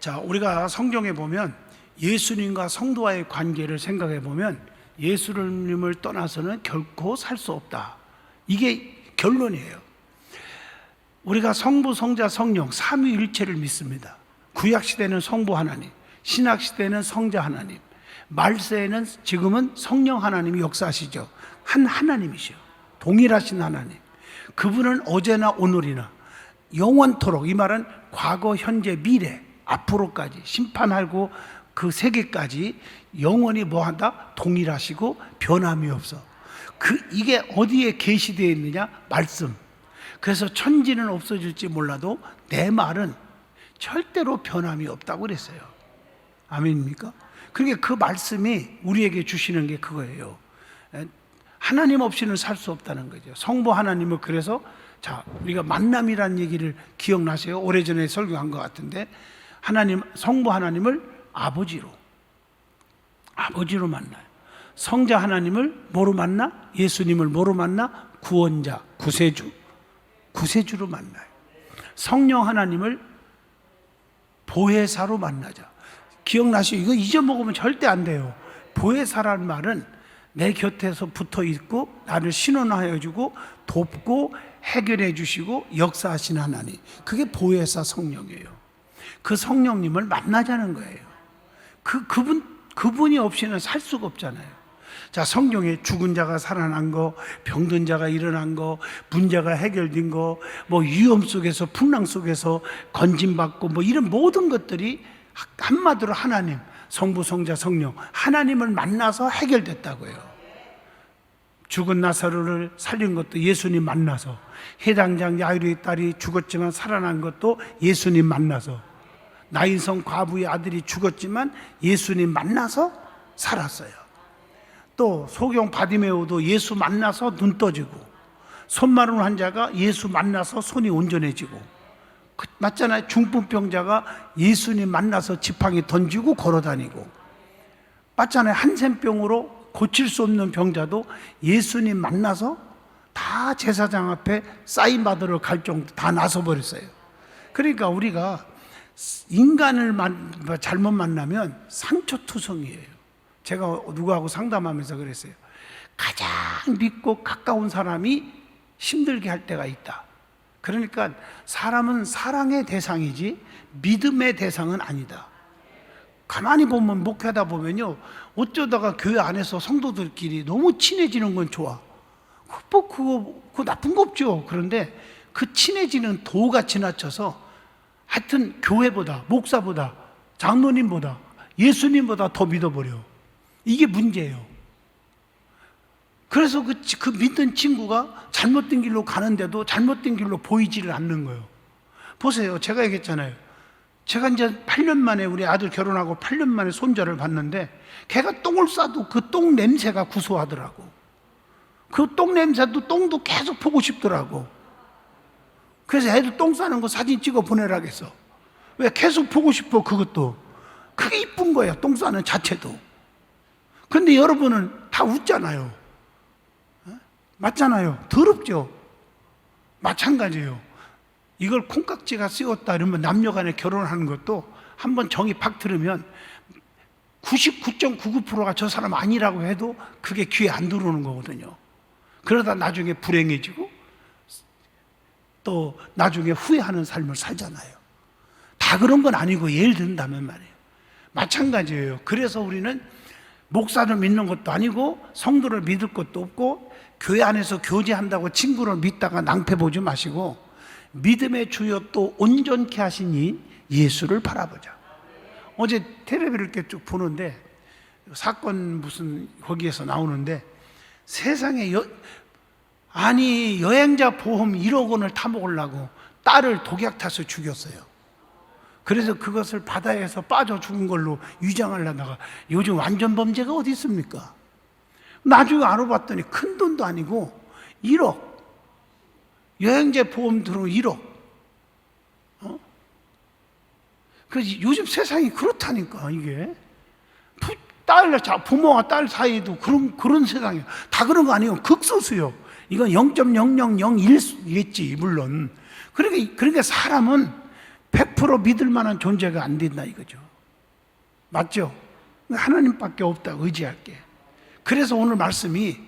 자, 우리가 성경에 보면 예수님과 성도와의 관계를 생각해 보면 예수님을 떠나서는 결코 살 수 없다. 이게 결론이에요. 우리가 성부, 성자, 성령 삼위일체를 믿습니다. 구약 시대는 성부 하나님, 신약 시대는 성자 하나님, 말세에는 지금은 성령 하나님이 역사하시죠. 한 하나님이시요. 동일하신 하나님. 그분은 어제나 오늘이나 영원토록 이 말은 과거, 현재, 미래, 앞으로까지 심판하고 그 세계까지 영원히 뭐한다? 동일하시고 변함이 없어. 그 이게 어디에 계시되어 있느냐? 말씀. 그래서 천지는 없어질지 몰라도 내 말은 절대로 변함이 없다고 그랬어요. 아멘입니까? 그러니까 그 말씀이 우리에게 주시는 게 그거예요. 에, 하나님 없이는 살 수 없다는 거죠. 성부 하나님을 그래서 자 우리가 만남이라는 얘기를 기억나세요? 오래전에 설교한 것 같은데 하나님 성부 하나님을 아버지로 아버지로 만나요. 성자 하나님을 뭐로 만나? 예수님을 뭐로 만나? 구원자, 구세주, 구세주로 만나요. 성령 하나님을 보혜사로 만나자. 기억나시죠? 이거 잊어먹으면 절대 안 돼요. 보혜사라는 말은 내 곁에서 붙어 있고 나를 신원하여 주고 돕고 해결해 주시고 역사하신 하나님. 그게 보혜사 성령이에요. 그 성령님을 만나자는 거예요. 그 그분 그분이 없이는 살 수가 없잖아요. 자, 성경에 죽은 자가 살아난 거, 병든 자가 일어난 거, 문제가 해결된 거, 뭐 위험 속에서 풍랑 속에서 건진받고 뭐 이런 모든 것들이 한마디로 하나님, 성부, 성자, 성령, 하나님을 만나서 해결됐다고요. 죽은 나사로를 살린 것도 예수님 만나서, 해당장 야이로의 딸이 죽었지만 살아난 것도 예수님 만나서, 나인성 과부의 아들이 죽었지만 예수님 만나서 살았어요. 또 소경 바디메오도 예수 만나서 눈 떠지고 손 마른 환자가 예수 만나서 손이 온전해지고 그- 맞잖아요. 중풍병자가 예수님 만나서 지팡이 던지고 걸어다니고 맞잖아요. 한센병으로 고칠 수 없는 병자도 예수님 만나서 다 제사장 앞에 사인 받으러 갈 정도 다 나서 버렸어요. 그러니까 우리가 인간을 만- 잘못 만나면 상처투성이에요. 제가 누구하고 상담하면서 그랬어요. 가장 믿고 가까운 사람이 힘들게 할 때가 있다. 그러니까 사람은 사랑의 대상이지 믿음의 대상은 아니다. 가만히 보면 목회하다 보면요. 어쩌다가 교회 안에서 성도들끼리 너무 친해지는 건 좋아. 뭐 그거, 그거 나쁜 거 없죠. 그런데 그 친해지는 도가 지나쳐서 하여튼 교회보다 목사보다 장로님보다 예수님보다 더 믿어버려. 이게 문제예요. 그래서 그, 치- 그 믿는 친구가 잘못된 길로 가는데도 잘못된 길로 보이지를 않는 거예요. 보세요. 제가 얘기했잖아요. 제가 이제 8년 만에 우리 아들 결혼하고 8년 만에 손자를 봤는데 걔가 똥을 싸도 그 똥 냄새가 구수하더라고. 그 똥 냄새도 똥도 계속 보고 싶더라고. 그래서 애들 똥 싸는 거 사진 찍어 보내라겠어. 왜 계속 보고 싶어 그것도. 그게 이쁜 거예요. 똥 싸는 자체도. 근데 여러분은 다 웃잖아요. 어? 맞잖아요. 더럽죠. 마찬가지예요. 이걸 콩깍지가 씌웠다 이러면 남녀 간에 결혼하는 것도 한번 정이 팍 들으면 99.99%가 저 사람 아니라고 해도 그게 귀에 안 들어오는 거거든요. 그러다 나중에 불행해지고 또 나중에 후회하는 삶을 살잖아요. 다 그런 건 아니고 예를 든다면 말이에요. 마찬가지예요. 그래서 우리는 목사를 믿는 것도 아니고 성도를 믿을 것도 없고 교회 안에서 교제한다고 친구를 믿다가 낭패 보지 마시고 믿음의 주여 또 온전케 하신 이 예수를 바라보자. 어제 텔레비를 이렇게 쭉 보는데 사건 무슨 거기에서 나오는데 세상에 여, 아니 여행자 보험 1억 원을 타먹으려고 딸을 독약 타서 죽였어요. 그래서 그것을 바다에서 빠져 죽은 걸로 위장하려다가 요즘 완전 범죄가 어디 있습니까? 나중에 알아봤더니 큰 돈도 아니고 1억. 여행자 보험 들어오면 1억. 어? 그 요즘 세상이 그렇다니까, 이게. 부, 딸, 자, 부모와 딸 사이에도 그런, 그런 세상이에요. 다 그런 거 아니에요. 극소수요. 이건 0.0001이겠지, 물론. 그러니까, 그러니까 사람은 100% 믿을 만한 존재가 안 된다 이거죠. 맞죠? 하나님밖에 없다 의지할 게. 그래서 오늘 말씀이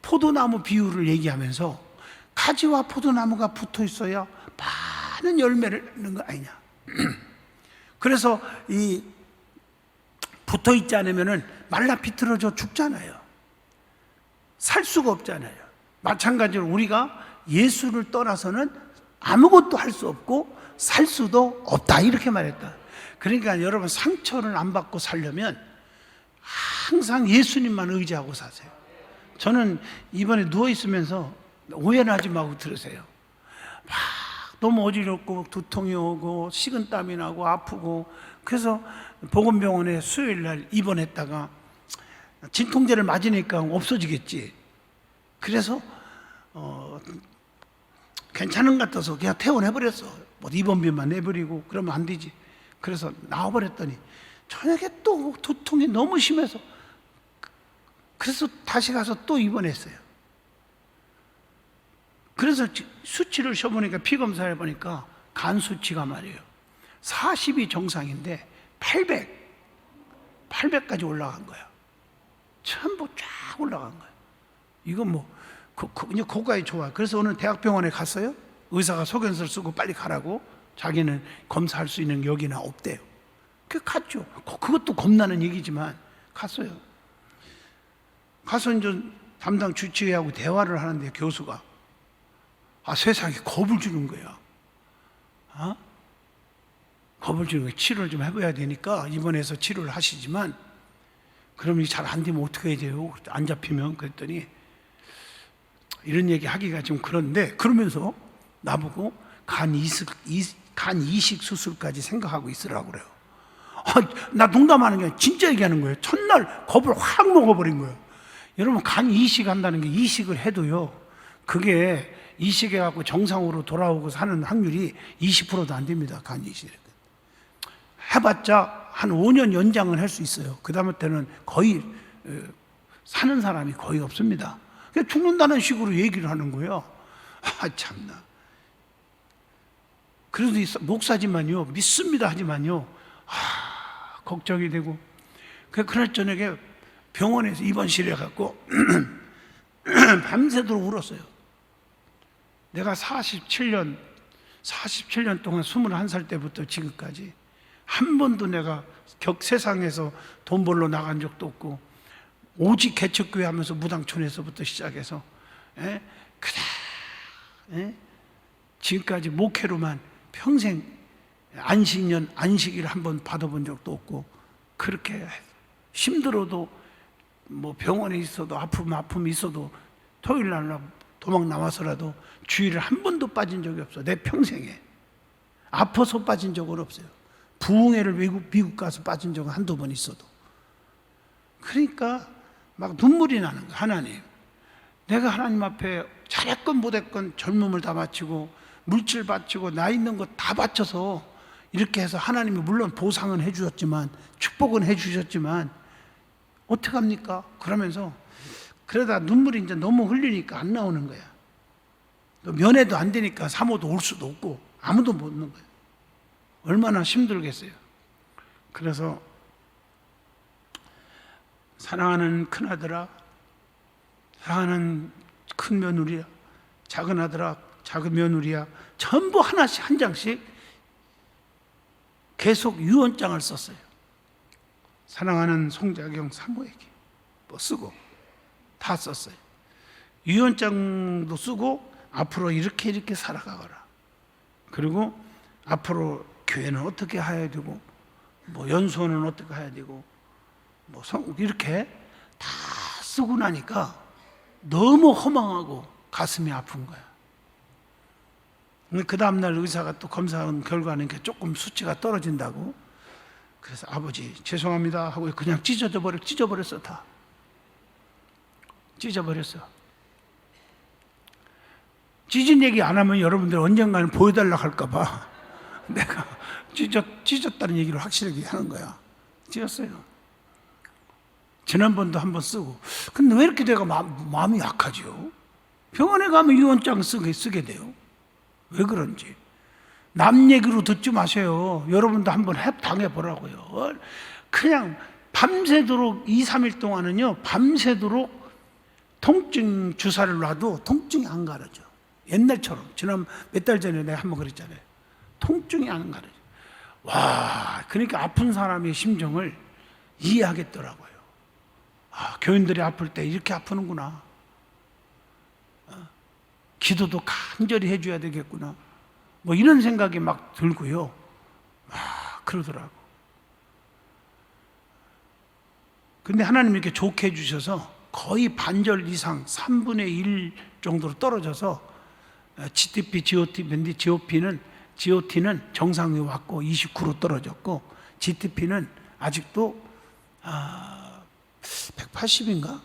포도나무 비유를 얘기하면서 가지와 포도나무가 붙어 있어야 많은 열매를 내는 거 아니냐. 그래서 이 붙어 있지 않으면은 말라 비틀어져 죽잖아요. 살 수가 없잖아요. 마찬가지로 우리가 예수를 떠나서는 아무것도 할 수 없고 살 수도 없다 이렇게 말했다. 그러니까 여러분 상처를 안 받고 살려면 항상 예수님만 의지하고 사세요. 저는 이번에 누워 있으면서 오해는 하지 말고 들으세요. 막 너무 어지럽고 두통이 오고 식은땀이 나고 아프고 그래서 보건병원에 수요일 날 입원했다가 진통제를 맞으니까 없어지겠지. 그래서 어, 괜찮은 것 같아서 그냥 퇴원해버렸어. 뭐 입원비만 내버리고 그러면 안 되지. 그래서 나와버렸더니 저녁에 또 두통이 너무 심해서 그래서 다시 가서 또 입원했어요. 그래서 지- 수치를 쉬어보니까 피 검사 해 보니까 간 수치가 말이에요. 40이 정상인데 800, 800까지 올라간 거야. 전부 쫙 올라간 거야. 이건 뭐, 그, 그, 이제 고가에 좋아. 그래서 오늘 대학병원에 갔어요. 의사가 소견서를 쓰고 빨리 가라고. 자기는 검사할 수 있는 여기나 없대요. 그 갔죠. 그- 그것도 겁나는 얘기지만 갔어요. 가서 이제 담당 주치의하고 대화를 하는데 교수가 아 세상에 겁을 주는 거야. 어? 겁을 주는 거야. 치료를 좀 해봐야 되니까 입원해서 치료를 하시지만 그러면 잘안 되면 어떻게 해야 돼요? 안 잡히면 그랬더니 이런 얘기 하기가 좀 그런데 그러면서 나보고 간 이식, 이- 간 이식 수술까지 생각하고 있으라고 그래요. 아, 나 농담하는 게 아니라 진짜 얘기하는 거예요. 첫날 겁을 확 먹어버린 거예요. 여러분 간 이식 한다는 게 이식을 해도요. 그게 이식해 갖고 정상으로 돌아오고 사는 확률이 20%도 안 됩니다. 간 이식. 해봤자 한 5년 연장을 할 수 있어요. 그 다음에 때는 거의 어, 사는 사람이 거의 없습니다. 죽는다는 식으로 얘기를 하는 거예요. 아 참나. 그래도 이 목사지만요 믿습니다 하지만요 아, 걱정이 되고 그 그날 저녁에 병원에서 입원실에 갔고 밤새도록 울었어요. 내가 47년 47년 동안 21살 때부터 지금까지 한 번도 내가 격 세상에서 돈 벌러 나간 적도 없고 오직 개척교회 하면서 무당촌에서부터 시작해서 예? 그래 예? 지금까지 목회로만 평생 안식년 안식일 한 번 받아본 적도 없고 그렇게 힘들어도 뭐 병원에 있어도 아픔 아픔이 있어도 토요일 날 도망 나와서라도 주일을 한 번도 빠진 적이 없어 내 평생에 아파서 빠진 적은 없어요 부흥회를 미국 미국 가서 빠진 적은 한두 번 있어도 그러니까 막 눈물이 나는 거야 하나님 내가 하나님 앞에 잘했건 못했건 젊음을 다 바치고 물질 바치고 나 있는 거다 바쳐서 이렇게 해서 하나님이 물론 보상은 해 주셨지만 축복은 해 주셨지만 어떡합니까? 그러면서 그러다 눈물이 이제 너무 흘리니까 안 나오는 거야. 또 면회도 안 되니까 사모도 올 수도 없고 아무도 못 오는 거야. 얼마나 힘들겠어요. 그래서 사랑하는 큰아들아, 사랑하는 큰 며느리야, 작은 아들아, 작은 며느리야, 전부 하나씩 한 장씩 계속 유언장을 썼어요. 사랑하는 송자경 사모에게 뭐 쓰고 다 썼어요. 유언장도 쓰고 앞으로 이렇게 이렇게 살아가거라. 그리고 앞으로 교회는 어떻게 해야 되고 뭐 연수원은 어떻게 해야 되고 뭐 성, 이렇게 다 쓰고 나니까 너무 허망하고 가슴이 아픈 거야. 그 다음날 의사가 또 검사한 결과는 조금 수치가 떨어진다고. 그래서 아버지 죄송합니다 하고 그냥 찢어져 버려 찢어버렸어 다. 찢어버렸어. 찢은 얘기 안 하면 여러분들 언젠가는 보여달라 할까봐 내가 찢었, 찢었다는 얘기를 확실하게 하는 거야. 찢었어요. 지난번도 한번 쓰고. 근데 왜 이렇게 내가 마음, 마음이 약하죠? 병원에 가면 유언장 쓰게, 쓰게 돼요. 왜 그런지. 남 얘기로 듣지 마세요. 여러분도 한번 해, 당해보라고요. 그냥 밤새도록 2, 3일 동안은요, 밤새도록 통증 주사를 놔도 통증이 안 가려져. 옛날처럼. 지난 몇 달 전에 내가 한번 그랬잖아요. 통증이 안 가려져. 와, 그러니까 아픈 사람의 심정을 이해하겠더라고요. 아, 교인들이 아플 때 이렇게 아프는구나. 어, 기도도 간절히 해줘야 되겠구나. 뭐 이런 생각이 막 들고요. 막 그러더라고. 근데 하나님 이렇게 좋게 해주셔서 거의 반절 이상 3분의 1 정도로 떨어져서 어, GDP, GOT인데 GOP는 GOT는 정상에 왔고 29로 떨어졌고 GDP는 아직도 아, 180인가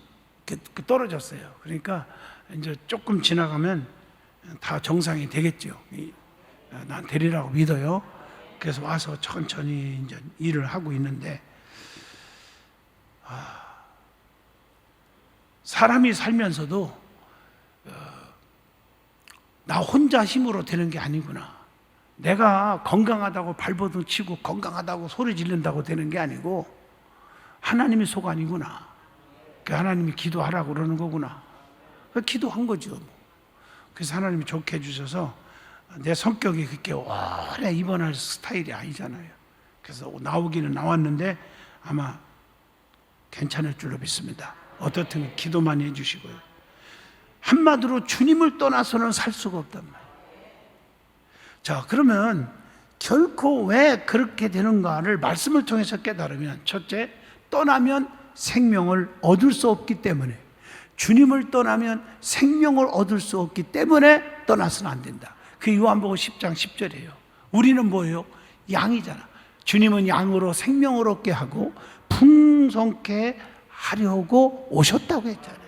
떨어졌어요. 그러니까 이제 조금 지나가면 다 정상이 되겠죠. 난 되리라고 믿어요. 그래서 와서 천천히 이제 일을 하고 있는데 아, 사람이 살면서도 어, 나 혼자 힘으로 되는 게 아니구나. 내가 건강하다고 발버둥 치고 건강하다고 소리 지른다고 되는 게 아니고 하나님이 소관이구나. 그 하나님이 기도하라고 그러는 거구나. 그 기도한 거죠. 뭐. 그래서 하나님이 좋게 해주셔서 내 성격이 그렇게 오래 입원할 스타일이 아니잖아요. 그래서 나오기는 나왔는데 아마 괜찮을 줄로 믿습니다. 어떻든 기도만 해주시고요. 한마디로 주님을 떠나서는 살 수가 없단 말이에요. 자, 그러면 결코 왜 그렇게 되는가를 말씀을 통해서 깨달으면 첫째, 떠나면 생명을 얻을 수 없기 때문에 주님을 떠나면 생명을 얻을 수 없기 때문에 떠나서는 안 된다. 그 요한복음 10장 10절이에요. 우리는 뭐예요? 양이잖아. 주님은 양으로 생명을 얻게 하고 풍성케 하려고 오셨다고 했잖아요.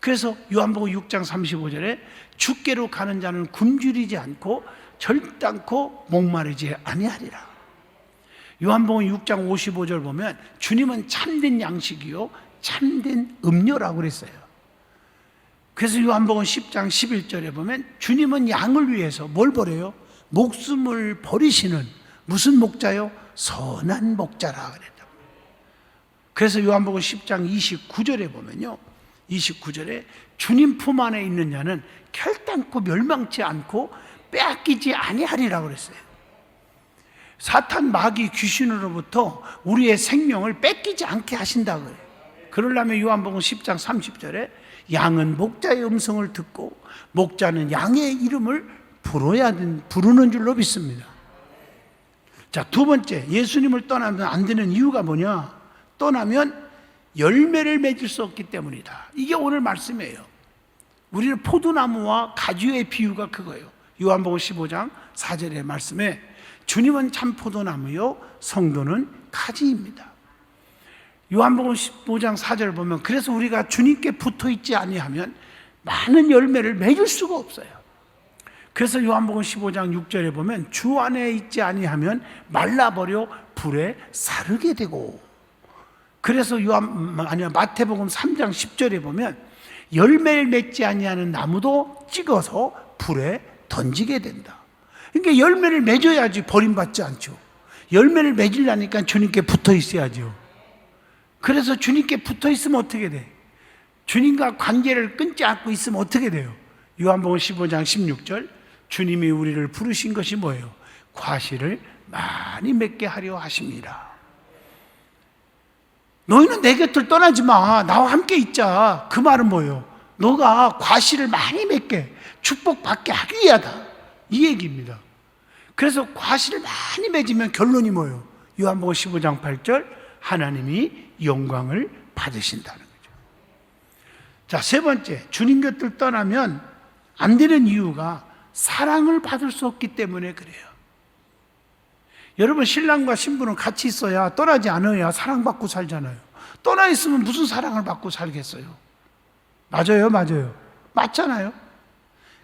그래서 요한복음 6장 35절에 주께로 가는 자는 굶주리지 않고 절단코 목마르지 아니하리라. 요한복음 6장 55절 보면 주님은 참된 양식이요 참된 음료라고 그랬어요. 그래서 요한복음 10장 11절에 보면 주님은 양을 위해서 뭘 버려요? 목숨을 버리시는 무슨 목자요? 선한 목자라 그랬다. 그래서 요한복음 10장 29절에 보면요. 29절에 주님 품 안에 있는 자는 결단코 멸망치 않고 빼앗기지 아니하리라고 그랬어요. 사탄 마귀 귀신으로부터 우리의 생명을 뺏기지 않게 하신다고요. 그러려면 요한복음 10장 30절에 양은 목자의 음성을 듣고 목자는 양의 이름을 부르야 부르는 줄로 믿습니다. 자, 두 번째, 예수님을 떠나면 안 되는 이유가 뭐냐? 떠나면 열매를 맺을 수 없기 때문이다. 이게 오늘 말씀이에요. 우리는 포도나무와 가지의 비유가 그거예요. 요한복음 15장 4절의 말씀에 주님은 참 포도나무요, 성도는 가지입니다. 요한복음 15장 4절 보면 그래서 우리가 주님께 붙어 있지 아니하면 많은 열매를 맺을 수가 없어요. 그래서 요한복음 15장 6절에 보면 주 안에 있지 아니하면 말라버려 불에 사르게 되고 그래서 요한 아니야 마태복음 3장 10절에 보면 열매를 맺지 아니하는 나무도 찍어서 불에 던지게 된다. 그러니까 열매를 맺어야지 버림받지 않죠. 열매를 맺으려니까 주님께 붙어 있어야죠. 그래서 주님께 붙어 있으면 어떻게 돼? 주님과 관계를 끊지 않고 있으면 어떻게 돼요? 요한복음 15장 16절 주님이 우리를 부르신 것이 뭐예요? 과실을 많이 맺게 하려 하십니다. 너희는 내 곁을 떠나지 마. 나와 함께 있자. 그 말은 뭐예요? 너가 과실을 많이 맺게 축복받게 하기 위하다. 이 얘기입니다. 그래서 과실을 많이 맺으면 결론이 뭐예요? 요한복음 15장 8절 하나님이 영광을 받으신다는 거죠. 자, 세 번째. 주님 곁을 떠나면 안 되는 이유가 사랑을 받을 수 없기 때문에 그래요. 여러분 신랑과 신부는 같이 있어야 떠나지 않아야 사랑받고 살잖아요. 떠나 있으면 무슨 사랑을 받고 살겠어요? 맞아요, 맞아요. 맞잖아요.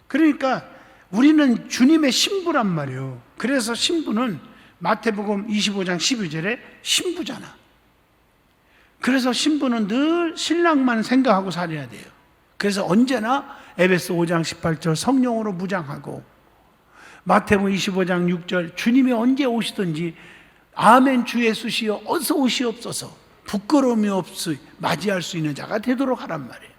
그러니까 우리는 주님의 신부란 말이에요. 그래서 신부는 마태복음 25장 12절에 신부잖아. 그래서 신부는 늘 신랑만 생각하고 살아야 돼요. 그래서 언제나 에베스 5장 18절 성령으로 무장하고 마태복음 25장 6절 주님이 언제 오시든지 아멘 주 예수시여 어서 오시옵소서 부끄러움이 없이 맞이할 수 있는 자가 되도록 하란 말이에요.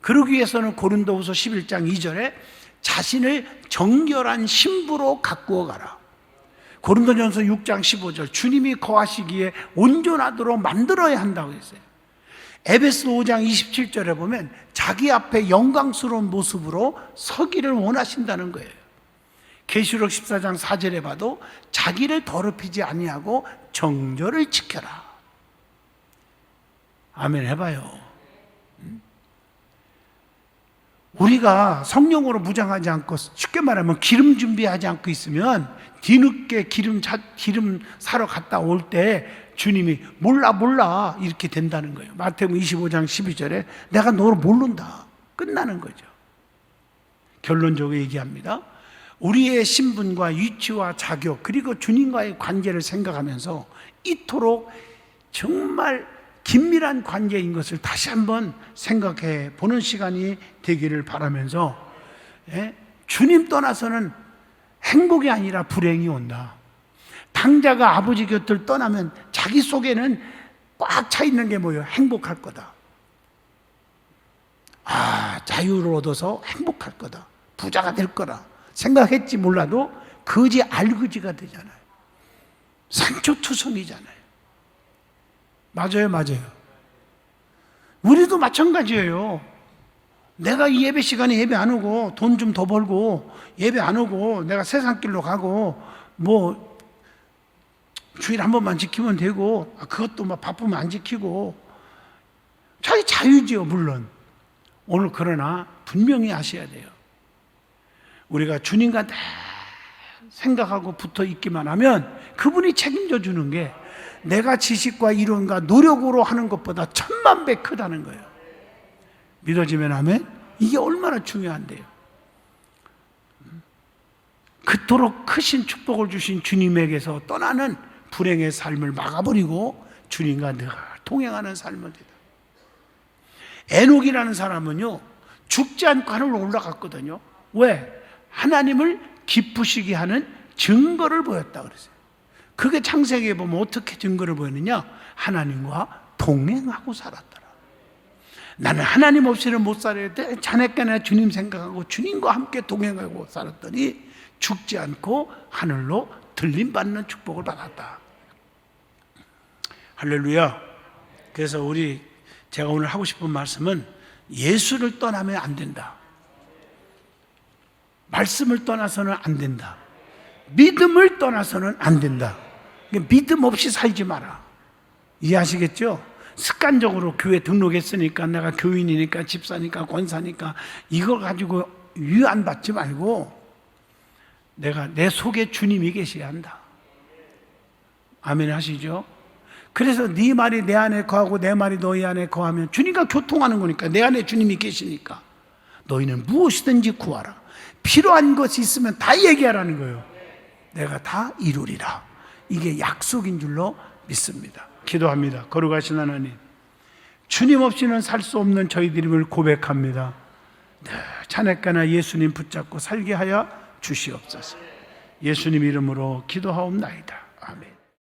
그러기 위해서는 고린도후서 11장 2절에 자신을 정결한 신부로 가꾸어 가라. 고린도전서 6장 15절 주님이 거하시기에 온전하도록 만들어야 한다고 했어요. 에베소 5장 27절에 보면 자기 앞에 영광스러운 모습으로 서기를 원하신다는 거예요. 계시록 14장 4절에 봐도 자기를 더럽히지 아니하고 정절을 지켜라. 아멘 해봐요. 음? 우리가 성령으로 무장하지 않고 쉽게 말하면 기름 준비하지 않고 있으면 뒤늦게 기름 자, 기름 사러 갔다 올 때 주님이 몰라 몰라 이렇게 된다는 거예요. 마태복음 25장 12절에 내가 너를 모른다. 끝나는 거죠. 결론적으로 얘기합니다. 우리의 신분과 위치와 자격 그리고 주님과의 관계를 생각하면서 이토록 정말 긴밀한 관계인 것을 다시 한번 생각해 보는 시간이 되기를 바라면서 예? 주님 떠나서는 행복이 아니라 불행이 온다. 당자가 아버지 곁을 떠나면 자기 속에는 꽉 차 있는 게 뭐예요? 행복할 거다. 아, 자유를 얻어서 행복할 거다. 부자가 될 거라. 생각했지 몰라도 거지 알거지가 되잖아요. 상처투성이잖아요. 맞아요, 맞아요. 우리도 마찬가지예요. 내가 이 예배 시간에 예배 안 오고 돈 좀 더 벌고 예배 안 오고 내가 세상 길로 가고 뭐 주일 한 번만 지키면 되고 아, 그것도 막 바쁘면 안 지키고 자기 자유지요 물론 오늘 그러나 분명히 아셔야 돼요. 우리가 주님과 다 생각하고 붙어 있기만 하면 그분이 책임져 주는 게 내가 지식과 이론과 노력으로 하는 것보다 천만 배 크다는 거예요. 믿어지면 하면 이게 얼마나 중요한데요. 그토록 크신 축복을 주신 주님에게서 떠나는 불행의 삶을 막아버리고 주님과 늘 동행하는 삶을 되다. 에녹이라는 사람은요, 죽지 않고 하늘로 올라갔거든요. 왜? 하나님을 기쁘시게 하는 증거를 보였다 그랬어요. 그게 창세기에 보면 어떻게 증거를 보였느냐? 하나님과 동행하고 살았더라. 나는 하나님 없이는 못 돼. 자네께나 주님 생각하고 주님과 함께 동행하고 살았더니 죽지 않고 하늘로 들림받는 축복을 받았다. 할렐루야. 그래서 우리 제가 오늘 하고 싶은 말씀은 예수를 떠나면 안 된다. 말씀을 떠나서는 안 된다. 믿음을 떠나서는 안 된다. 믿음 없이 살지 마라. 이해하시겠죠? 습관적으로 교회 등록했으니까 내가 교인이니까 집사니까 권사니까 이걸 가지고 위안 받지 말고 내가 내 속에 주님이 계셔야 한다. 아멘 하시죠? 그래서 네 말이 내 안에 거하고 내 말이 너희 안에 거하면 주님과 교통하는 거니까 내 안에 주님이 계시니까 너희는 무엇이든지 구하라. 필요한 것이 있으면 다 얘기하라는 거예요. 내가 다 이루리라. 이게 약속인 줄로 믿습니다. 기도합니다. 거룩하신 하나님. 주님 없이는 살 수 없는 저희들임을 고백합니다. 늘 자네가나 예수님 붙잡고 살게 하여 주시옵소서. 예수님 이름으로 기도하옵나이다.